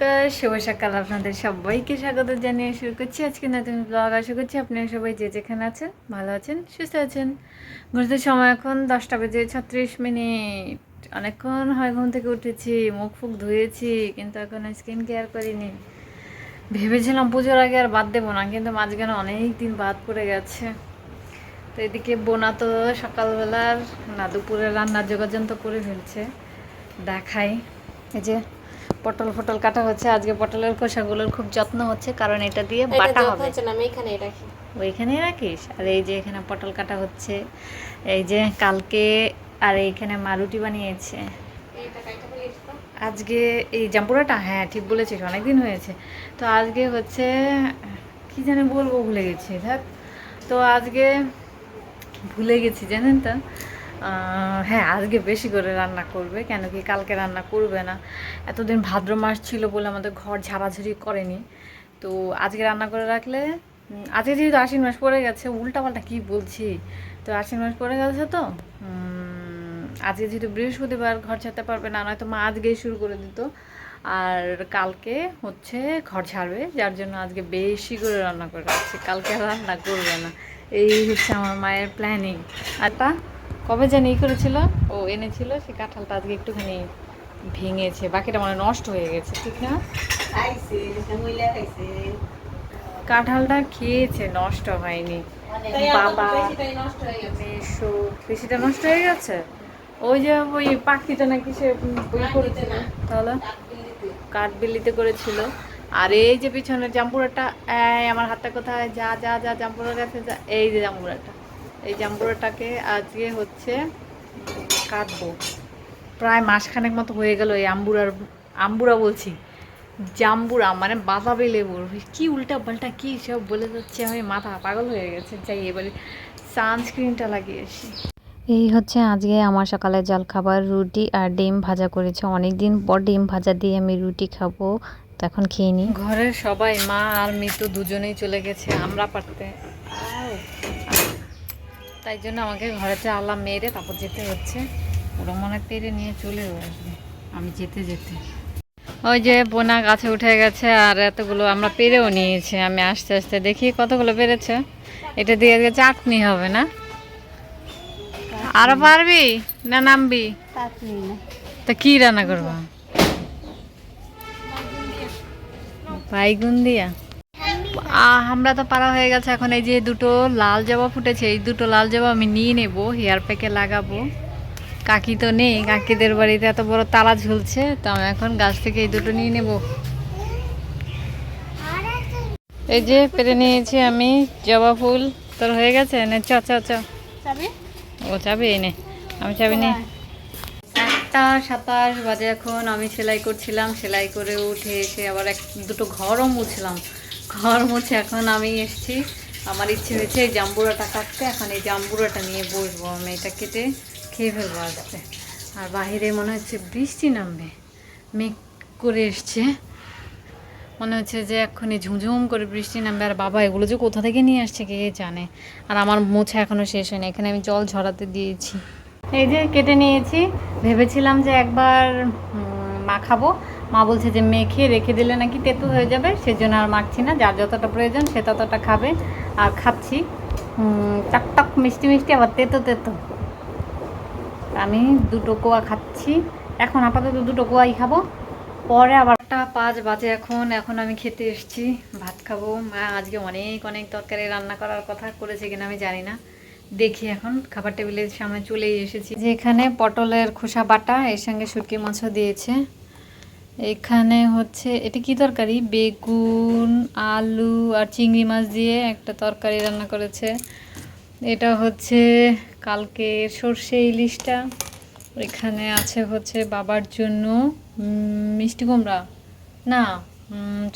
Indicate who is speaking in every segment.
Speaker 1: নমস্কার, শুভ সকাল আপনাদের সবাইকে স্বাগত জানিয়ে শুরু করছি আজকে নতুন ব্লগ আশা করছি আপনারা সবাই যে যেখানে আছেন, ভালো আছেন, সুস্থ আছেন। ঘুরতে সময় এখন দশটা বেজে ছত্রিশ মিনিট। অনেকক্ষণ হয় ঘুম থেকে উঠেছি, মুখ ফুক ধুয়েছি, কিন্তু এখন স্কিন কেয়ার করিনি। ভেবেছিলাম পুজোর আগে আর বাদ দেবো না, কিন্তু মাঝখানে অনেক দিন বাদ পড়ে গেছে। তো এদিকে বোনা তো সকালবেলার, না দুপুরে রান্নার যোগাযোগ তো করে ফেলছে। দেখাই। এই যে পটল ফটল কাটা হচ্ছে। আজকে পটলের খোসাগুলোর খুব যত্ন হচ্ছে কারণ এটা দিয়ে বাটা হবে।
Speaker 2: হচ্ছে না আমি এখানেই রাখি।
Speaker 1: ওইখানেই রাখিস? আর এই যে এখানে পটল কাটা হচ্ছে এই যে কালকে আর এইখানে মা রুটি বানিয়েছে। আজকে এই জাম্পুরাটা? হ্যাঁ ঠিক বলেছিস অনেকদিন হয়েছে। তো আজকে হচ্ছে কি জানি বলব ভুলে গেছি। দেখ তো আজকে ভুলে গেছি জানেন তো? হ্যাঁ আজকে বেশি করে রান্না করবে, কেন কি কালকে রান্না করবে না। এতদিন ভাদ্র মাস ছিল বলে আমাদের ঘর ঝাড়াঝাড়ি করেনি। তো আজকে রান্না করে রাখলে আজকে যেহেতু আশ্বিন মাস পড়ে গেছে, উল্টাপাল্টা কি বলছি? তো আশ্বিন মাস পড়ে গেছে তো? আজকে যেহেতু বৃহস্পতিবার, ঘর ছাড়তে পারবে না, নয়তো মা আজকেই শুরু করে দিত। আর কালকে হচ্ছে ঘর ছাড়বে যার জন্য আজকে বেশি করে রান্না করে রাখছি। কালকে রান্না করবে না। এই হচ্ছে আমার মায়ের প্ল্যানিং আর তা? কবে জানি ই করেছিল? ও এনেছিল সে কাঁঠালটা আজকে একটুখানি ভেঙেছে। বাকিটা মানে নষ্ট হয়ে গেছে ঠিক না? কাঁঠালটা খেয়েছে নষ্ট হয়নি। বাবা মেশো বেশিটা নষ্ট হয়ে গেছে? ওই যে ওই পাখিটা নাকি সে ওই করেছিল তাহলে? কাঠবিল্লিতে করেছিল। আর এই যে পিছনের জাম্পুরাটা আমার হাতটা কোথায়? যা যা যা জাম্পুরার কাছে যা এই যে জাম্পুরাটা। এই জাম্পুরাটাকে আজকে হচ্ছে কাটবো। প্রায় মাসখানেক মতো হয়ে গেল এই আম্বুরার আম্বুরা বলছি জাম্বুরা মানে বাতাবি লেবুর কি উল্টা পাল্টা কি সব বলে যাচ্ছে আমি মাথা পাগল হয়ে গেছে। যাই এবারে সানস্ক্রিনটা লাগিয়ে আসি। এই হচ্ছে আজকে আমার সকালে জলখাবার রুটি আর ডিম ভাজা করেছে। অনেক দিন পর ডিম ভাজা দিয়ে আমি রুটি খাব তো এখন খেয়ে নিই। ঘরের সবাই মা আর মিতু দুজনেই চলে গেছে আমরা পারতে। আউ, তাই জন্য আমাকে ঘরেতে আলাম মেরে তারপর যেতে হচ্ছে। ওরা মনে পেরে নিয়ে চলে আসবে। আমি যেতে যেতে। ওই যে বোনা গাছে উঠে গেছে আর এতগুলো আমরা পেরেও নিয়েছি। আমি আস্তে আস্তে দেখি কতগুলো পেরেছে। এটা দিয়ে আজকে চাটনি হবে না? আরও পারবি না নামবি? তা কি রান্না করব? বাইগুন দিয়া? আমরা তো পারা হয়ে গেছে। এখন এই যে দুটো লাল জবা ফুটেছে এই দুটো লাল জবা আমি নিয়ে নেব হেয়ার প্যাকে লাগাবো। কাকি তো নেই কাকিদের বাড়িতে এত বড় তালা ঝুলছে তো আমি এখন গাছ থেকে এই দুটো নিয়ে নেব। এই যে পেরে নিয়েছি আমি জবা ফুল। তোর হয়ে গেছে? নে চ চ চ। ও চাবি এনে আমি চাবি নে একটা সাতাশ বাজে এখন আমি সেলাই করছিলাম সেলাই করে উঠে এসে আবার এক দুটো ঘরও মুছলাম। ঘর মুছে এখন আমি এসেছি। আমার ইচ্ছে হয়েছে জাম্বুরাটা কাটতে, এখন এই জাম্বুরাটা নিয়ে বসবো আমি। এটা কেটে খেয়ে ফেলব আজকে। আর বাইরে মনে হচ্ছে বৃষ্টি নামবে। মেঘ করে এসছে। মনে হচ্ছে যে এক্ষুনি ঝুমঝুম করে বৃষ্টি নামবে। আর বাবা, এগুলো যে কোথা থেকে নিয়ে আসছে কে জানে? আর আমার মোছা এখনও শেষ হয়নি। এখানে আমি জল ঝরাতে দিয়েছি। এই যে কেটে নিয়েছি। ভেবেছিলাম যে একবার মাখাবো। মা বলছে যে মেখে রেখে দিলে নাকি তেতো হয়ে যাবে? সেজন্য আর মাখছি না যার যতটা প্রয়োজন সে ততটা খাবে। আর খাচ্ছি উম, টক মিষ্টি মিষ্টি আবার তেতো তেতো। আমি দুটো কোয়া খাচ্ছি। এখন আপাতত দুটো কোয়াই খাব। পরে আবার পাঁচ বাজে এখন এখন আমি খেতে এসেছি। ভাত খাব। মা আজকে অনেক অনেক তরকারি রান্না করার কথা করেছে কিনা আমি জানি না। দেখি এখন খাবার টেবিলের সামনে চলেই এসেছি। যেখানে পটলের খোসা বাটা এর সঙ্গে শুটকি মাছও দিয়েছে। এখানে হচ্ছে, এটা কি তরকারি? বেগুন, আলু আর চিংড়ি মাছ দিয়ে একটা তরকারি রান্না করেছে। এটা হচ্ছে কালকে সর্ষে ইলিশটা। এখানে আছে হচ্ছে বাবার জন্য মিষ্টি কুমড়া। না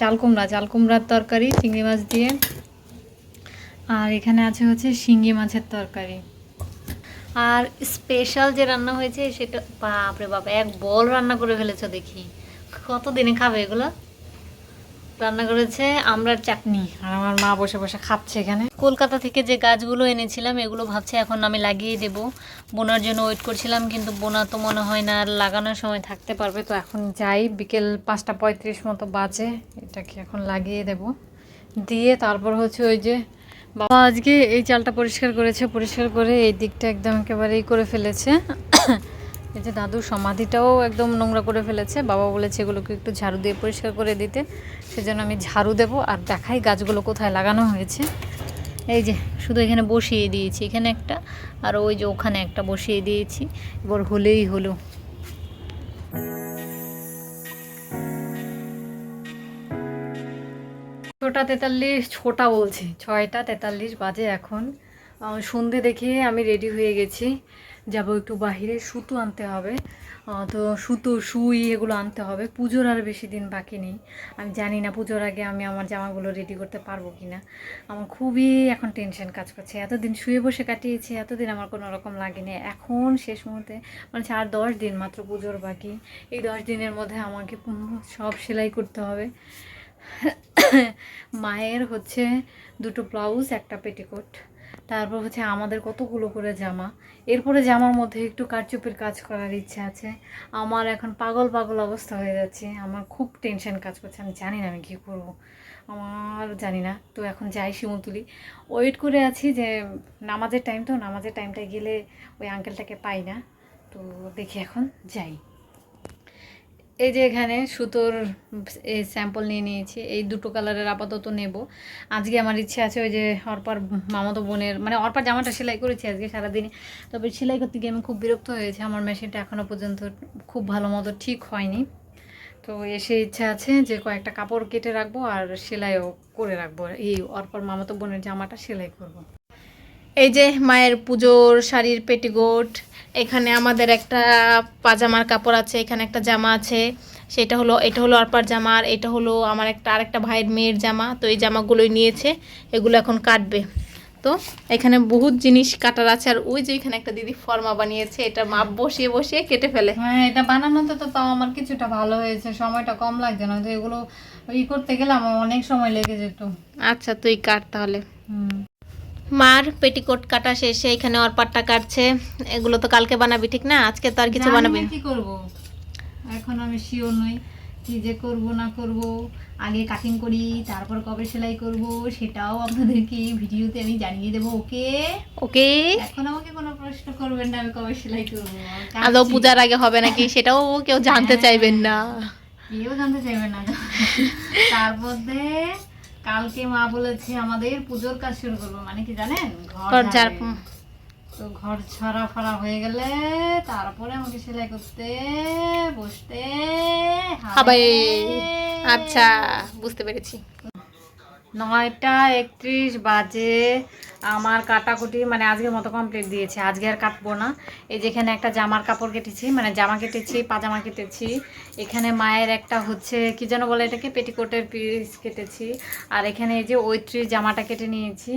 Speaker 1: চাল কুমড়া, চাল কুমড়ার তরকারি, চিংড়ি মাছ দিয়ে। আর এখানে আছে হচ্ছে শিঙ্গি মাছের তরকারি। আর স্পেশাল যে রান্না হয়েছে সেটা, বাপরে বাপ, এক বল রান্না করে ফেলেছো দেখি। কত দিনে খাবে এগুলো? রান্না করেছে আমরার চাটনি। আর আমার মা বসে বসে খাচ্ছে এখানে। কলকাতা থেকে যে গাছগুলো এনেছিলাম, এগুলো ভাবছি এখন আমি লাগিয়ে দেব। বোনার জন্য ওয়েট করছিলাম, কিন্তু বোনা তো মনে হয় না আর লাগানোর সময় থাকতে পারবে। তো এখন যাই, বিকেল পাঁচটা পঁয়ত্রিশ মতো বাজে, এটাকে এখন লাগিয়ে দেব। দিয়ে তারপর হচ্ছে ওই যে বাবা আজকে এই চালটা পরিষ্কার করেছে, পরিষ্কার করে এই দিকটা একদম একেবারেই করে ফেলেছে। এই যে দাদুর সমাধিটাও একদম নোংরা করে ফেলেছে। বাবা বলেছে এগুলোকে একটু ঝাড়ু দিয়ে পরিষ্কার করে দিতে। সেজন্য আমি ঝাড়ু দেব। আর দেখাই গাছগুলো কোথায় লাগানো হয়েছে। এই যে, শুধু এখানে বসিয়ে দিয়েছি। এখানে একটা, আর ওই যে ওখানে একটা বসিয়ে দিয়েছি। এবার হলেই হলো। ছটা তেতাল্লিশ, ছটা বলছি। ছয়টা তেতাল্লিশ বাজে এখন। সন্ধে দেখে আমি রেডি হয়ে গেছি। যাব একটু বাহিরে, সুতো আনতে হবে। তো সুতো, সুই এগুলো আনতে হবে। পুজোর আর বেশি দিন বাকি নেই। আমি জানি না পুজোর আগে আমি আমার জামাগুলো রেডি করতে পারব কি না আমার খুবই এখন টেনশন কাজ করছে। এতদিন শুয়ে বসে কাটিয়েছি, এতদিন আমার কোনো রকম লাগেনি। এখন শেষ মুহূর্তে মানে আর দশ দিন মাত্র পুজোর বাকি। এই দশ দিনের মধ্যে আমাকে সব সেলাই করতে হবে। মায়ের হচ্ছে দুটো ব্লাউজ, একটা পেটিকোট। তারপর হচ্ছে আমাদের কতগুলো করে জামা। এরপরে জামার মধ্যে একটু কারচুপির কাজ করার ইচ্ছা আছে। আমার এখন পাগল পাগল অবস্থা হয়ে যাচ্ছে। আমার খুব টেনশন কাজ করছে। আমি জানি না আমি কী করব। আমার জানি না। তো এখন যাই শিমুতুলি ওয়েট করে আছি যে নামাজের টাইম তো। নামাজের টাইমটা গেলে ওই আঙ্কেলটাকে পাই না। তো দেখি এখন যাই। এই যে এখানে সুতোর এই স্যাম্পল নিয়ে নিয়েছি, এই দুটো কালারের আপাতত নেব। আজকে আমার ইচ্ছে আছে ওই যে অর্পার মামাতো বোনের মানে অর্পার জামাটা সেলাই করেছি আজকে সারাদিনে। তবে সেলাই করতে গিয়ে আমি খুব বিরক্ত হয়েছে, আমার মেশিনটা এখনও পর্যন্ত খুব ভালো মতো ঠিক হয়নি। তো এসে ইচ্ছা আছে যে কয়েকটা কাপড় কেটে রাখব আর সেলাইও করে রাখব, এই অর্পার মামাতো বোনের জামাটা সেলাই করব।
Speaker 2: এই যে মায়ের পুজোর শাড়ির পেটিকোট এখানে আমাদের একটা পাজামার কাপড় আছে এখানে একটা জামা আছে। সেটা হলো এটা হলো অর্পার জামা আর এটা হলো আমার একটা আরেকটা ভাইয়ের মেয়ের জামা। তো এই জামাগুলোই নিয়েছে এগুলো এখন কাটবে। তো এখানে বহুত জিনিস কাটার আছে আর ওই যে এখানে একটা দিদি ফর্মা বানিয়েছে এটা মাপ বসিয়ে বসিয়ে কেটে ফেলে।
Speaker 1: হ্যাঁ এটা বানানোতে তো তাও আমার কিছুটা ভালো হয়েছে সময়টা কম লাগছে না তো এগুলো ই করতে গেলে আমার অনেক সময় লেগে যেত।
Speaker 2: আচ্ছা তুই কাট তাহলে।
Speaker 1: হুম।
Speaker 2: মার পেটিকোট কাটা শেষে এখানে অরপাটটা কাটছে। এগুলো তো কালকে বানাবি ঠিক না? আজকে তো আর কিছু বানাবি।
Speaker 1: কি করব। এখন আমি শিওর নই কি যে করব না করব। আগে কাটিং করি তারপর কবে সেলাই করব সেটাও আপনাদেরকে এই ভিডিওতে আমি জানিয়ে দেবো ওকে?
Speaker 2: ওকে।
Speaker 1: এখন আমাকে কোনো প্রশ্ন করবেন না আমি কবে সেলাই করব।
Speaker 2: আদৌ পূজার আগে হবে নাকি? সেটাও কেউ জানতে চাইবেন না।
Speaker 1: কেউ জানতে চাইবে না। তার মধ্যে কালকে মা বলেছে আমাদের পুজোর কাজ শুরু করব। মানে কি জানেন? ঘর তো ঘর ছড়া ফড়া হয়ে গেলে তারপরে আমাকে সেলাই করতে বসতে
Speaker 2: হবে আচ্ছা বুঝতে পেরেছি।
Speaker 1: নয়টা একত্রিশ বাজে আমার কাটাকুটি মানে আজকের মতো কমপ্লিট দিয়েছে। আজকে আর কাটবো না। এই যেখানে একটা জামার কাপড় কেটেছি মানে জামা কেটেছি, পাজামা কেটেছি। এখানে মায়ের একটা হচ্ছে, কি যেন বলে এটাকে, পেটিকোটের পিস কেটেছি। আর এখানে এই যে ঐত্রিশ জামাটা কেটে নিয়েছি।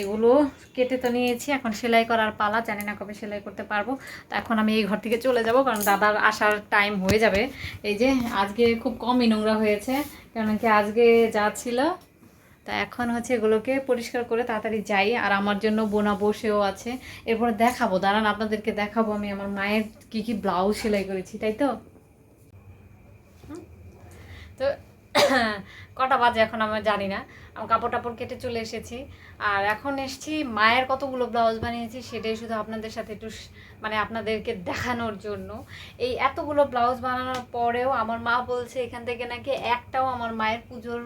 Speaker 1: এগুলো কেটে তো নিয়েছি, এখন সেলাই করার পালা। জানি না কবে সেলাই করতে পারব। তো এখন আমি এই ঘর থেকে চলে যাব, কারণ দাদার আসার টাইম হয়ে যাবে। এই যে আজকে খুব কমই নোংরা হয়েছে কারণ কি আজকে যা ছিল তা এখন হচ্ছে এগুলোকে পরিষ্কার করে তাড়াতাড়ি যাই, আর আমার জন্য বোনা বসেও আছে। এরপরে দেখাবো, দাঁড়ান আপনাদেরকে দেখাবো আমি আমার মায়ের কি কি ব্লাউজ সেলাই করেছি, তাই তো? তো কটা বাজে এখন আমি জানি না। আমি কাপড় টাপড় কেটে চলে এসেছি, আর এখন এসেছি মায়ের কতগুলো ব্লাউজ বানিয়েছি সেটাই শুধু আপনাদের সাথে একটু মানে আপনাদেরকে দেখানোর জন্য। এই এতগুলো ব্লাউজ বানানোর পরেও আমার মা বলছে এখান থেকে নাকি একটাও আমার মায়ের পুজোর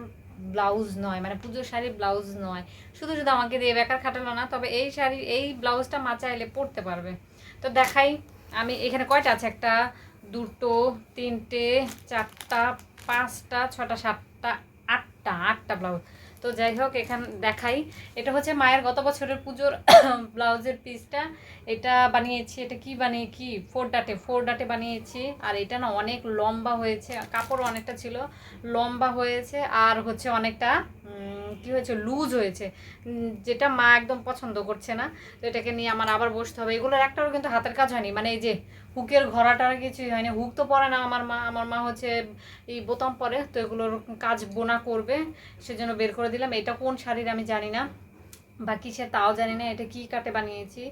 Speaker 1: ব্লাউজ নয় মানে পুজোর শাড়ির ব্লাউজ নয়। শুধু শুধু আমাকে দিয়ে বেকার খাটালো না, তবে এই শাড়ি, এই ব্লাউজটা মা চাইলে পরতে পারবে। তো দেখাই, আমি এখানে কয়টা আছে? একটা, দুটো, তিনটে, চারটা, পাঁচটা, ছটা, সাতটা, আটটা আটটা ব্লাউজ। তো যাই হোক, এখানে দেখাই। এটা হচ্ছে মায়ের গত বছরের পুজোর ব্লাউজের পিসটা এটা বানিয়েছি, এটা কি বানিয়ে, কি? ফোর ডাটে ফোর ডাটে বানিয়েছি। আর এটা না অনেক লম্বা হয়েছে, কাপড় অনেকটা ছিল, লম্বা হয়েছে, আর হচ্ছে অনেকটা কি হয়েছে? লুজ হয়েছে। যেটা মা একদম পছন্দ করছে না, তো এটাকে নিয়ে আমার আবার বসতে হবে। এগুলোর একটাও কিন্তু হাতের কাজ হয়নি। মানে এই যে হুকের ঘোরাটার কিছুই হয়নি। হুক তো পরে না, আমার মা আমার মা হচ্ছে এই বোতাম পরে, তো এগুলোর কাজ বোনা করবে। সেজন্য বের করে দিলাম। এটা কোন শাড়ির আমি জানি না। বাকি সে তাও জানি না, এটা কি কাটে বানিয়েছি।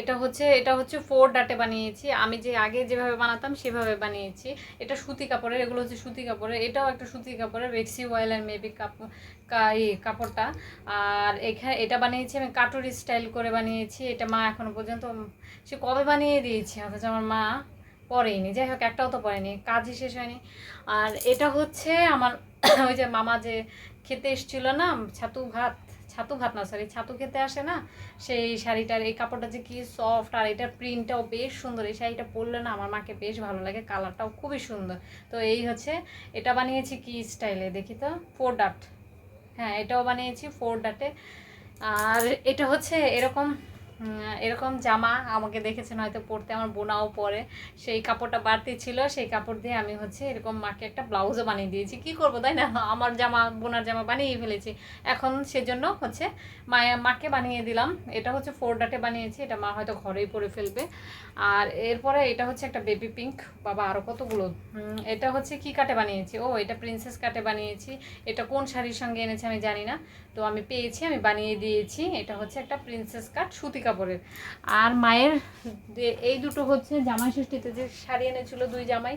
Speaker 1: এটা হচ্ছে এটা হচ্ছে ফোর ডাটে বানিয়েছি। আমি যে আগে যেভাবে বানাতাম, সেভাবে বানিয়েছি। এটা সুতি কাপড়ের, এগুলো হচ্ছে সুতি কাপড়ের। এটাও একটা সুতি কাপড়ের রেক্সি ওয়েলের মেবি কাপড় কাপড়টা। আর এখানে এটা বানিয়েছি আমি কাটুরি স্টাইল করে বানিয়েছি। এটা মা এখনও পর্যন্ত সে কবে বানিয়ে দিয়েছি? অথচ আমার মা পরেইনি। যাই হোক, একটাও তো পরেনি। কাজই শেষ হয়নি। আর এটা হচ্ছে আমার ওই যে মামা যে খেতে এসেছিল না, ছাতু ভাত ছাতু ভাত না সরি ছাতু খেতে আসে না? সেই শাড়িটার, এই কাপড়টা যে কি সফট আর এটার প্রিন্টটাও বেশ সুন্দর। এই শাড়িটা পরলে না আমার মাকে বেশ ভালো লাগে কালারটাও খুবই সুন্দর। তো এই হচ্ছে, এটা বানিয়েছি কি স্টাইলে দেখি তো? ফোর ডাট হ্যাঁ এটাও বানিয়েছি ফোর ডাটে আর এটা হচ্ছে এরকম এরকম জামা আমাকে দেখেছেন হয়তো পরতে, আমার বোনাও পরে। সেই কাপড়টা বাড়তি ছিল, সেই কাপড় দিয়ে আমি হচ্ছে এরকম মাকে একটা ব্লাউজও বানিয়ে দিয়েছি। কি করব, তাই না? আমার জামা, বোনার জামা বানিয়ে ফেলেছি। এখন সেজন্য হচ্ছে মায়া, মাকে বানিয়ে দিলাম। এটা হচ্ছে ফোর ডাটে বানিয়েছি, এটা মা হয়তো ঘরেই পরে ফেলবে। আর এরপরে এটা হচ্ছে একটা বেবি পিঙ্ক, বাবা আরও কতগুলো। এটা হচ্ছে কি কাটে বানিয়েছি? ও, এটা প্রিন্সেস কাটে বানিয়েছি। এটা কোন শাড়ির সঙ্গে এনেছে আমি জানি না। তো আমি পেয়েছি, আমি বানিয়ে দিয়েছি। এটা হচ্ছে একটা প্রিন্সেস কাট, সুতি কাপড়ের। আর মায়ের এই দুটো হচ্ছে জামাই ষষ্ঠীতে যে শাড়ি এনেছিল দুই জামাই,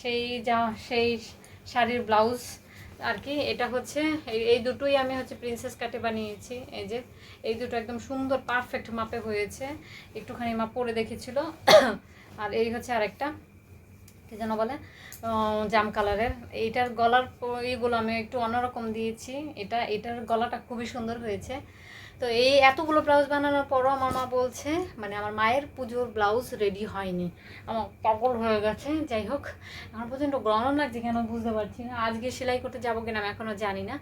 Speaker 1: সেই যা সেই শাড়ির ব্লাউজ আর কি, এটা হচ্ছে এই দুটোই আমি হচ্ছে প্রিন্সেস কাটে বানিয়েছি। এই যে, এই দুটো একদম সুন্দর পারফেক্ট মাপে হয়েছে। একটুখানি মা পরে দেখেছিল। আর এই হচ্ছে আরেকটা, কি যেন বলে জাম কালারের। এইটার গলার এইগুলো আমি একটু অন্যরকম দিয়েছি। এটা, এটার গলাটা খুবই সুন্দর হয়েছে। তো এই এতগুলো ব্লাউজ বানানোর পরও আমার মা বলছে মানে আমার মায়ের পুজোর ব্লাউজ রেডি হয়নি। আমার পাগল হয়ে গেছে, যাই হোক। আমার প্রচণ্ড গরম লাগছে কেন বুঝতে পারছি না। আজকে সেলাই করতে যাব কিনা আমি এখনও জানি না।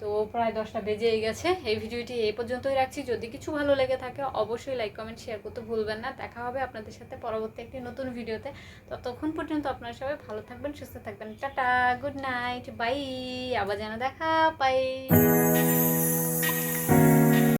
Speaker 1: তো প্রায় দশটা বেজেই গেছে। এই ভিডিওটি এই পর্যন্তই রাখছি। যদি কিছু ভালো লেগে থাকে অবশ্যই লাইক কমেন্ট শেয়ার করতে ভুলবেন না। দেখা হবে আপনাদের সাথে পরবর্তী একটি নতুন ভিডিওতে। ততক্ষণ পর্যন্ত আপনারা সবাই ভালো থাকবেন, সুস্থ থাকবেন। টাটা গুড নাইট বাই আবার যেন দেখা পাই